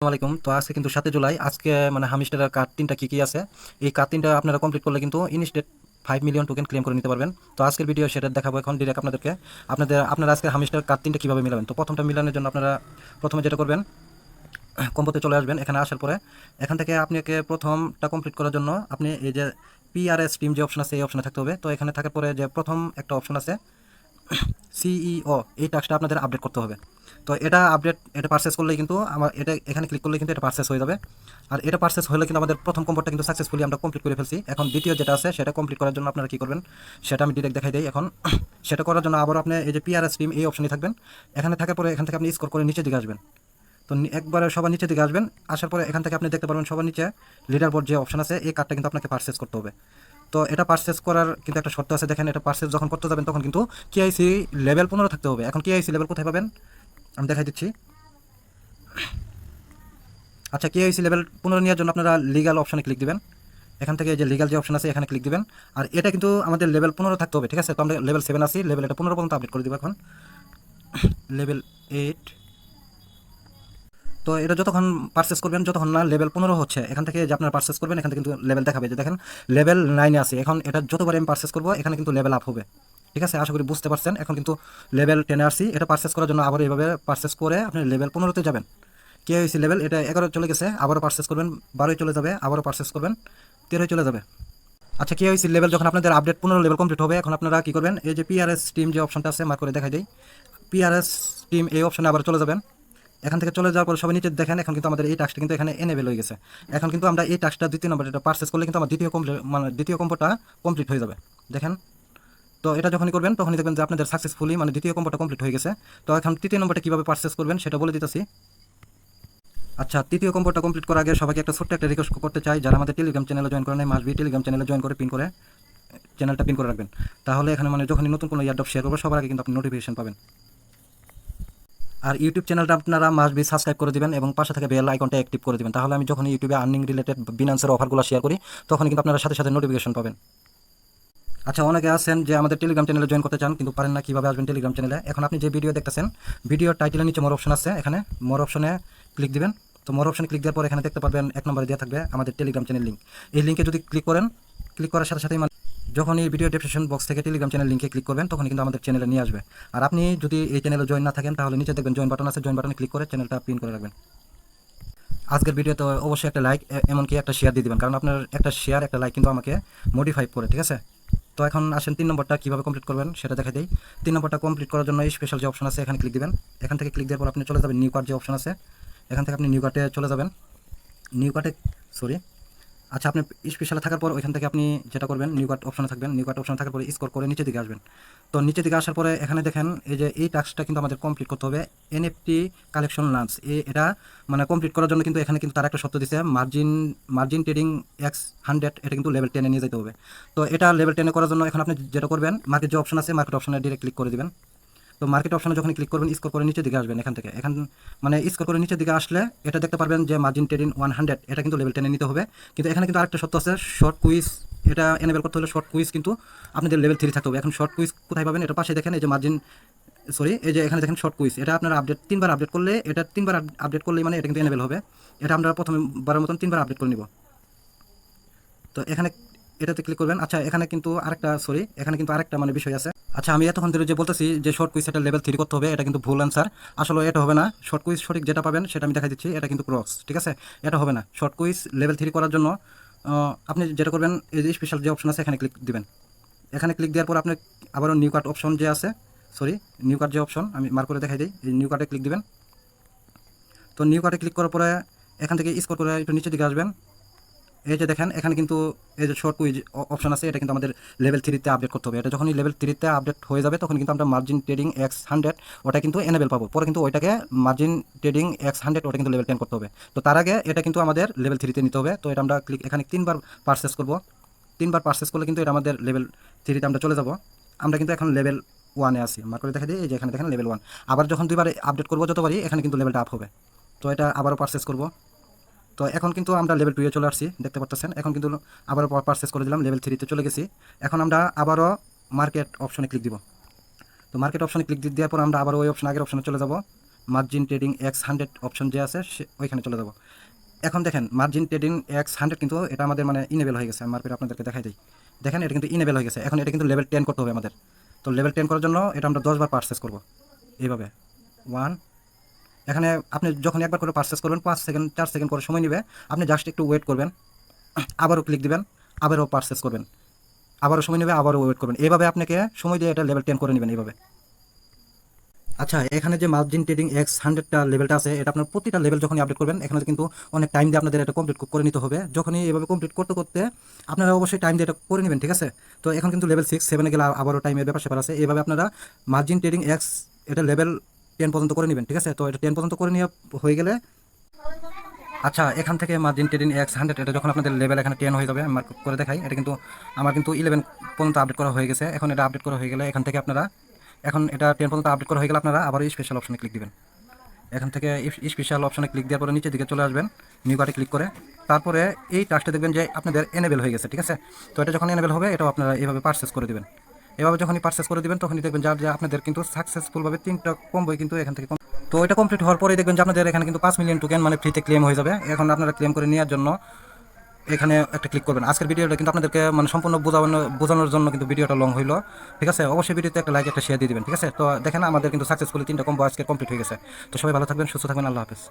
আসসালামু আলাইকুম। তো আজকে কিন্তু সাতই জুলাই। আজকে মানে হামিস্টারের কার্ড তিনটা কী কী আছে? এই কার্ড তিনটা আপনারা কমপ্লিট করলে কিন্তু instant five million token claim করে নিতে পারবেন। তো আজকের ভিডিও সেটা দেখাবো এখন ডিরেক্ট আপনাদেরকে। আপনাদের, আপনারা আজকে হামিস্টার কার্ড তিনটা কীভাবে মিলাবেন? তো প্রথমটা মিলানোর জন্য আপনারা প্রথমে যেটা করবেন কম্পোতে চলে আসবেন এখানে আসার পরে। এখান থেকে আপনাকে প্রথমটা কমপ্লিট করার জন্য আপনি এই যে পিআরএস টিম যে অপশন আছে, এই অপশনে থাকতে হবে। তো এখানে থাকার পরে যে প্রথম একটা অপশন আছে সিইও এই টাস্কটা আপনাদের আপডেট করতে হবে। তো এটা আপডেট এটা পারচেস করলে কিন্তু আমার এটা এখানে ক্লিক করলে কিন্তু এটা পারচেস হয়ে যাবে। আর এটা পারচেস হলে কিন্তু আমাদের প্রথম কম্পোর্টটা কিন্তু সাকসেসফুলি আমরা কমপ্লিট করে ফেলছি। এখন দ্বিতীয় যেটা আছে, সেটা কমপ্লিট করার জন্য আপনারা কী করবেন, সেটা আমি ডিরেক্ট দেখাই দিই এখন। সেটা করার জন্য আবার আপনি এই যে পিআরএস টিম এই অপশনে থাকবেন। এখানে থাকার পরে এখান থেকে আপনি স্কোর করে নিচের দিকে আসবেন। তো একবারে সবার নিচের দিকে আসবেন। আসার পরে এখান থেকে আপনি দেখতে পারবেন সবার নিচে লিডার বোর্ড যে অপশন আছে, এই কার্ডটা কিন্তু আপনাকে পারচেস করতে হবে। তো এটা পারচেস করার কিন্তু একটা শর্ত আছে। দেখেন এটা পারচেস যখন করতে যাবেন, তখন কিন্তু কেআইসি লেভেল পনেরো থাকতে হবে। এখন কেআইসি লেভেল কোথায় পাবেন? আমি দেখাই দিচ্ছি। আচ্ছা কেআইসি লেভেল পনেরো নেওয়ার জন্য আপনারা লিগাল অপশনে ক্লিক দিবেন। এখান থেকে যে লিগাল যে অপশন আছে, এখানে ক্লিক দিবেন। আর এটা কিন্তু আমাদের লেভেল পনেরো থাকতে হবে, ঠিক আছে? তো আমরা লেভেল সেভেন আছি লেভেল এটা পনেরো পর্যন্ত আপডেট করে দিব এখন। লেভেল এইট তো এটা যতক্ষণ পারচেস করবেন, যতক্ষণ না লেভেল পনেরো হচ্ছে, এখান থেকে যে আপনারা পারচেস করবেন, এখান থেকে কিন্তু লেভেল দেখাবে যে দেখেন লেভেল নাইনে আছে। এখন এটা যতবার আমি পারচেস করব, এখানে কিন্তু লেভেল আপ হবে। ঠিক আছে? আশা করি বুঝতে পারছেন। এখন কিন্তু লেভেল টেনে আসছি। এটা পারচেস করার জন্য আবার এইভাবে পারচেস করে আপনি লেভেল পনেরোতে যাবেন। কে হয়েছে লেভেল এটা এগারো চলে গেছে। আবারও পারচেস করবেন। বারোই চলে যাবে। আবারও পারচেস করবেন। তেরোই চলে যাবে। আচ্ছা কে হয়েছে লেভেল যখন আপনাদের আপডেট পনেরো লেভেল কমপ্লিট হবে, এখন আপনারা কী করবেন? এই যে পিআরএস টিম যে অপশনটা আছে মার্ক করে দেখাই দিই। পিআরএস টিম এই অপশনে আবার চলে যাবেন। এখান থেকে চলে যাওয়ার পর সবাই নিচে দেখেন, এখন কিন্তু আমাদের এই টাস্কটা কিন্তু এখানে এনেবেল হয়ে গেছে। এখন কিন্তু আমরা এই টাস্কটা দ্বিতীয় নম্বর এটা পারচেস করলে কিন্তু আমার দ্বিতীয় কমপ্লিট মানে দ্বিতীয় কম্পোটা কমপ্লিট হয়ে যাবে। দেখেন। তো এটা যখনই করবেন, তখনই দেখবেন যে আপনাদের সাকসেসফুলি মানে দ্বিতীয় কম্পোটা কমপ্লিট হয়ে গেছে। তো এখন তৃতীয় নম্বরটা কীভাবে পারচেস করবেন সেটা বলে দিতেছি। আচ্ছা তৃতীয় কম্পোটা কমপ্লিট করার আগে সবাইকে একটা ছোট্ট একটা রিকোয়েস্ট করতে চাই। যারা আমাদের টেলিগ্রাম চ্যানেলে জয়েন করে করেন মাসবি টেলিগ্রাম চ্যানেলে জয়েন করে পিন করে চ্যানেলটা পিন করে রাখবেন। তাহলে এখানে মানে যখনই নতুন কোনো ইয়ারডপ শেয়ার করব, সবার আগে কিন্তু আপনি নোটিফিকেশন পাবেন। আর ইউটিউব চ্যানেলটা আপনারা মাস্ট বি সাবস্ক্রাইব করে দেবেন এবং পাশে থেকে বেল আইকনটা অ্যাক্টিভ করে দেবেন। তাহলে আমি যখন ইউটিউবে আর্নিং রিলেটেড বিনান্সের অফারগুলো শেয়ার করি তখন কিন্তু আপনারা সাথে সাথে নোটিফিকেশন পাবেন। আচ্ছা অনেকে আছেন যে আমাদের টেলিগ্রাম চ্যানেলে জয়েন করতে চান, কিন্তু পারেন না কীভাবে আসবেন টেলিগ্রাম চ্যানেলে এখন আপনি যে ভিডিও দেখতেছেন ভিডিওর টাইটেলের নিচে মোর অপশন আছে এখানে। মোর অপশনে ক্লিক দিবেন। তো মোর অপশনে ক্লিক দেওয়ার পর এখানে দেখতে পারবেন এক নম্বরে দেওয়া থাকবে আমাদের টেলিগ্রাম চ্যানেল লিঙ্ক এই লিঙ্কে যদি ক্লিক করেন ক্লিক করার সাথে সাথেই মানে যখন এই ভিডিও ডেসক্রিপশন বক্স থেকে টেলিগ্রাম চ্যানেল লিঙ্কে ক্লিক করবেন, তখন কিন্তু আমাদের চ্যানেলে নিয়ে আসবে। আর আপনি যদি এই চ্যানেলে জয়েন না থাকেন, তাহলে নিচে দেখবেন জয়েন বাটন আছে। জয়েন বাটনে ক্লিক করে চ্যানেলটা পিন করে রাখবেন। আজকের ভিডিওতে অবশ্যই একটা লাইক এমনকি একটা শেয়ার দিয়ে দিবেন। কারণ আপনার একটা শেয়ার একটা লাইক কিন্তু আমাকে মোটিফাই করে, ঠিক আছে? তো এখন আসেন, তিন নম্বরটা কীভাবে কমপ্লিট করবেন সেটা দেখা দিই। তিন নম্বরটা কমপ্লিট করার জন্য স্পেশাল যে অপশন আছে, এখানে ক্লিক দেবেন। এখান থেকে ক্লিক দেওয়ার পর আপনি চলে যাবেন নিউ কার্ড যে অপশন আছে। এখান থেকে আপনি নিউ কার্টে চলে যাবেন। নিউ কার্টে সরি আচ্ছা আপনি স্পেশালে থাকার পর ওইখান থেকে আপনি যেটা করবেন নিউ কার্ড অপশনে থাকবেন। নিউ কার্ড অপশনে থাকার পরে স্কোর করে নিচের দিকে আসবেন। তো নিচের দিকে আসার পরে এখানে দেখেন, এই যে এই টাস্কটা কিন্তু আমাদের কমপ্লিট করতে হবে। এনএফটি কালেকশন লাঞ্চ এটা মানে কমপ্লিট করার জন্য কিন্তু এখানে কিন্তু তার একটা সত্য দিছে margin margin trading x hundred এটা কিন্তু লেভেল টেনে নিয়ে যেতে হবে। তো এটা লেভেল টেনে করার জন্য এখন আপনি যেটা করবেন মার্কেট যে অপশন আছে মার্কেট অপশনে ডিরেক্ট ক্লিক করে দিবেন। তো মার্কেট অপশনে যখন ক্লিক করবেন স্কোর করে নিচের দিকে আসবেন এখান থেকে। এখান মানে স্কোর করে নিচের দিকে আসলে এটা দেখতে পারবেন যে মার্জিন ট্রেডিং ওয়ান হান্ড্রেড এটা কিন্তু লেভেল টেনে নিতে হবে। কিন্তু এখানে কিন্তু আরেকটা সত্য আছে শর্ট কুইজ এটা এনেবেল করতে হলে শর্ট কুইজ কিন্তু আপনাদের লেভেল থ্রি থাকতে হবে। এখন শর্ট কুইজ কোথায় পাবেন? এটা পাশে দেখেন, এই যে মার্জিন সরি এই যে এখানে দেখেন শর্ট কুইজ এটা আপনারা আপডেট তিনবার আপডেট করলে, এটা তিনবার আপডেট করলেই মানে এটা কিন্তু এনেবেল হবে। এটা আমরা প্রথমে, বারের মতন তিনবার আপডেট করে নিব। তো এখানে, এটাতে ক্লিক করবেন। আচ্ছা এখানে কিন্তু আরেকটা সরি এখানে কিন্তু আরেকটা মানে বিষয় আছে। আচ্ছা আমি এতক্ষণ ধরে যে বলতেছি যে শর্ট কুইজ এটা লেভেল থ্রি করতে হবে, এটা কিন্তু ভুল অ্যান্সার আসলে এটা হবে না। শর্ট কুইজ সঠিক যেটা পাবেন সেটা আমি দেখা দিচ্ছি, এটা কিন্তু ক্রস ঠিক আছে? এটা হবে না। শর্ট কুইজ লেভেল থ্রি করার জন্য আপনি যেটা করবেন, এই যে স্পেশাল যে অপশন আছে, এখানে ক্লিক দিবেন। এখানে ক্লিক দেওয়ার পর আপনি আবারও নিউ কার্ড অপশন যে আছে সরি নিউ কার্ড যে অপশন আমি মার্ক করে দেখাই দিই, এই নিউ কার্ডে ক্লিক দিবেন। তো নিউ কার্ডে ক্লিক করার পরে এখান থেকে স্কোর করে একটু নিচের দিকে আসবেন। এই যে দেখেন, এখানে কিন্তু এই যে শর্ট কুইজ অপশন আছে, এটা কিন্তু আমাদের লেভেল থ্রিতে আপডেট করতে হবে। এটা যখনই লেভেল থ্রিতে আপডেট হয়ে যাবে, তখন কিন্তু আমরা মার্জিন ট্রেডিং এক্স হান্ড্রেড ওটা কিন্তু এনেবেল পাবো। পরে কিন্তু ওইটাকে মার্জিন ট্রেডিং এক্স হান্ড্রেড ওটা কিন্তু লেভেল টেন করতে হবে। তো তার আগে এটা কিন্তু আমাদের লেভেল থ্রিতে নিতে হবে। তো এটা আমরা ক্লিক এখানে তিনবার পারচেস করব। তিনবার পারচেস করলে কিন্তু এটা আমাদের লেভেল থ্রিতে আমরা চলে যাব। আমরা কিন্তু এখন লেভেল ওয়ানে আসি মার্ক করে দেখা দিই, এই যে এখানে দেখেন লেভেল ওয়ান আবার যখন দুইবার আপডেট করব যতবারই, এখানে কিন্তু লেভেলটা আপ হবে। তো এটা আবারও পারচেস করব। তো এখন কিন্তু আমরা লেভেল টুয়ে চলে আসছি, দেখতে পাচ্ছেন। এখন কিন্তু আবারও পারচেস করে দিলাম লেভেল থ্রিতে চলে গেছি। এখন আমরা আবারও মার্কেট অপশনে ক্লিক দিব। তো মার্কেট অপশনে ক্লিক দেওয়ার পর আমরা আবার ওই অপশন আগের অপশনে চলে যাব। Margin trading x hundred option যে আছে, সে, ওইখানে চলে যাব। এখন দেখেন মার্জিন ট্রেডিং এক্স হান্ড্রেড কিন্তু এটা আমাদের মানে ইনেবেল হয়ে গেছে। মার্কেট আপনাদেরকে দেখাই দিই। দেখেন, এটা কিন্তু ইনেবেল হয়ে গেছে। এখন এটা কিন্তু লেভেল টেন করতে হবে আমাদের। তো লেভেল টেন করার জন্য এটা আমরা দশবার পারচেস করব। এইভাবে। ওয়ান এখানে আপনি যখন একবার করে পারচেস করবেন, পাঁচ সেকেন্ড চার সেকেন্ড করে সময় নেবে। আপনি জাস্ট একটু ওয়েট করবেন, আবারও ক্লিক দিবেন, আবারও পারচেস করবেন। আবারও সময় নেবে, আবারও ওয়েট করবেন। এইভাবে আপনাকে সময় দিয়ে এটা লেভেল টেন করে নেবেন এইভাবে। আচ্ছা এখানে যে মার্জিন ট্রেডিং এক্স হান্ড্রেডটা লেভেলটা আছে, এটা আপনার প্রতিটা লেভেল যখনই আপডেট করবেন, এখানে কিন্তু অনেক টাইম দিয়ে আপনাদের এটা কমপ্লিট করে নিতে হবে। যখনই এভাবে কমপ্লিট করতে করতে আপনারা অবশ্যই টাইম দিয়ে এটা করে নেবেন, ঠিক আছে? তো এখন কিন্তু লেভেল সিক্স সেভেনে গেলে আবারও টাইমের ব্যাপার স্যাপার আছে। এইভাবে আপনারা মার্জিন ট্রেডিং এক্স এটা লেভেল টেন পর্যন্ত করে নেবেন, ঠিক আছে? তো এটা টেন পর্যন্ত করে নিয়ে হয়ে গেলে আচ্ছা এখান থেকে মার্জিন টেডিন এক্স হান্ড্রেড এটা যখন আপনাদের লেভেল এখানে টেন হয়ে যাবে আমি mark করে দেখাই। এটা কিন্তু আমার কিন্তু ইলেভেন পর্যন্ত আপডেট করা হয়ে গেছে। এখন এটা আপডেট করা হয়ে গেলে এখান থেকে আপনারা, এখন এটা টেন পর্যন্ত আপডেট করা হয়ে গেলে আপনারা আবার স্পেশাল অপশনে ক্লিক দিবেন। এখান থেকে স্পেশাল অপশনে ক্লিক দেওয়ার পরে নিচের দিকে চলে আসবেন নিউ কার্ডে ক্লিক করে। তারপরে এই টাচটা দেখবেন যে আপনাদের এনেবেল হয়ে গেছে, ঠিক আছে? তো এটা যখন এনেবেল হবে, এটাও আপনারা এইভাবে পারচেস করে দিবেন। এভাবে যখনই পারচেস করে দিবেন, তখনই দেখবেন যার যে আপনাদের কিন্তু সাকসেসফুলভাবে তিনটা কম্বোই কিন্তু এখান থেকে তো এটা কমপ্লিট হওয়ার পরে দেখবেন যে আপনাদের এখানে কিন্তু পাঁচ মিলিয়ন টোকেন মানে ফ্রিতে ক্লেম হয়ে যাবে। এখন আপনারা ক্লেম করে নেওয়ার জন্য এখানে একটা ক্লিক করবেন। আজকের ভিডিওটা কিন্তু আপনাদেরকে মানে সম্পূর্ণ বোঝানো বোঝানোর জন্য কিন্তু ভিডিওটা লং হইল। ঠিক আছে? অবশ্যই ভিডিওতে একটা লাইক একটা শেয়ার দিয়ে দিবেন। ঠিক আছে? তো দেখেন আমাদের কিন্তু সাকসেসফুলি তিনটা কম্বো আজকে কমপ্লিট হয়ে গেছে। তো সবাই ভালো থাকবেন, সুস্থ থাকবেন, আল্লাহ হাফেজ।